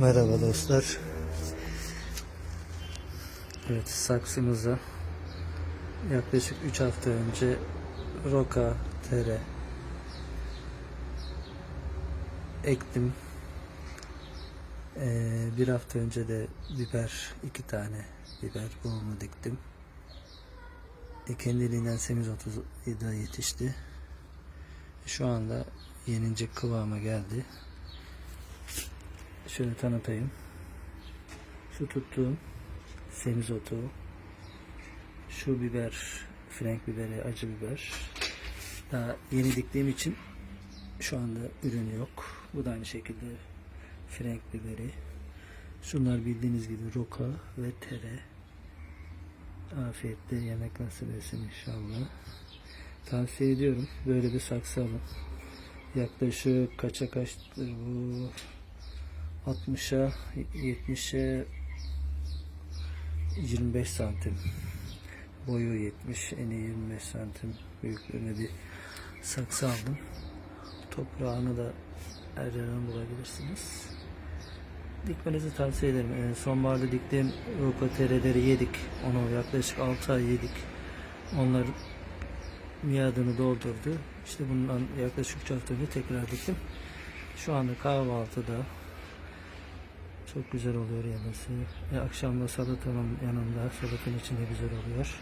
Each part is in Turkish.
Merhaba dostlar. Evet saksımıza yaklaşık 3 hafta önce roka, tere ektim. Ee, bir hafta önce de biber, iki tane biber boğumu diktim. E, kendiliğinden semizotu da yetişti. Şu anda yenincek kıvama geldi. Şöyle tanıtayım. Şu tuttuğum semizotu, şu biber, frenk biberi, acı biber. Daha yeni diktiğim için şu anda ürün yok. Bu da aynı şekilde frenk biberi. Şunlar bildiğiniz gibi roka ve tere. Afiyetle yemek nasip etsin inşallah. Tavsiye ediyorum. Böyle bir saksı alın. Yaklaşık kaça kaçtır bu? 60'a 70'e 25 santim. Boyu 70 eni 25 santim. Büyüklüğünde bir saksı aldım. Toprağını da yerden bulabilirsiniz. Dikmenizi tavsiye ederim. Ee, sonbaharda diktiğim rokotereleri yedik. Onu yaklaşık 6 ay yedik. Onlar miadını doldurdu. İşte bundan yaklaşık 3 hafta önce tekrar diktim. Şu anda kahvaltıda çok güzel oluyor yemesi. E, akşamda salatanın yanında salatanın içinde güzel oluyor.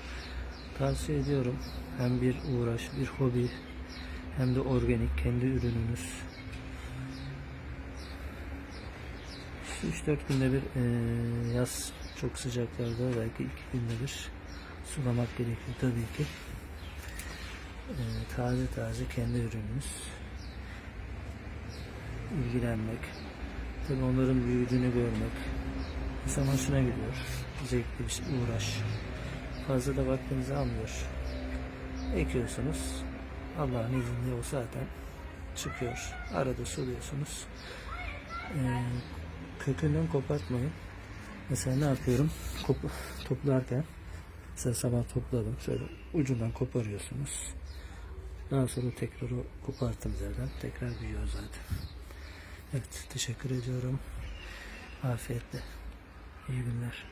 Tavsiye ediyorum. Hem bir uğraş, bir hobi hem de organik kendi ürününüz. İşte 3-4 günde bir e, yaz çok sıcaklarda belki 2 günde bir sulamak gerekiyor tabii ki. E, taze taze kendi ürününüz. ilgilenmek, Tabii onların büyüdüğünü görmek insan hoşuna gidiyor. Zevkli bir uğraş. Fazla da vaktinizi almıyor. Ekiyorsunuz. Allah'ın izniyle o zaten çıkıyor. Arada suluyorsunuz. Ee, kökünden kopartmayın. Mesela ne yapıyorum? Kop toplarken mesela sabah topladım. Şöyle ucundan koparıyorsunuz. Daha sonra tekrar o koparttığım yerden tekrar büyüyor zaten. Evet teşekkür ediyorum. Afiyetle. İyi günler.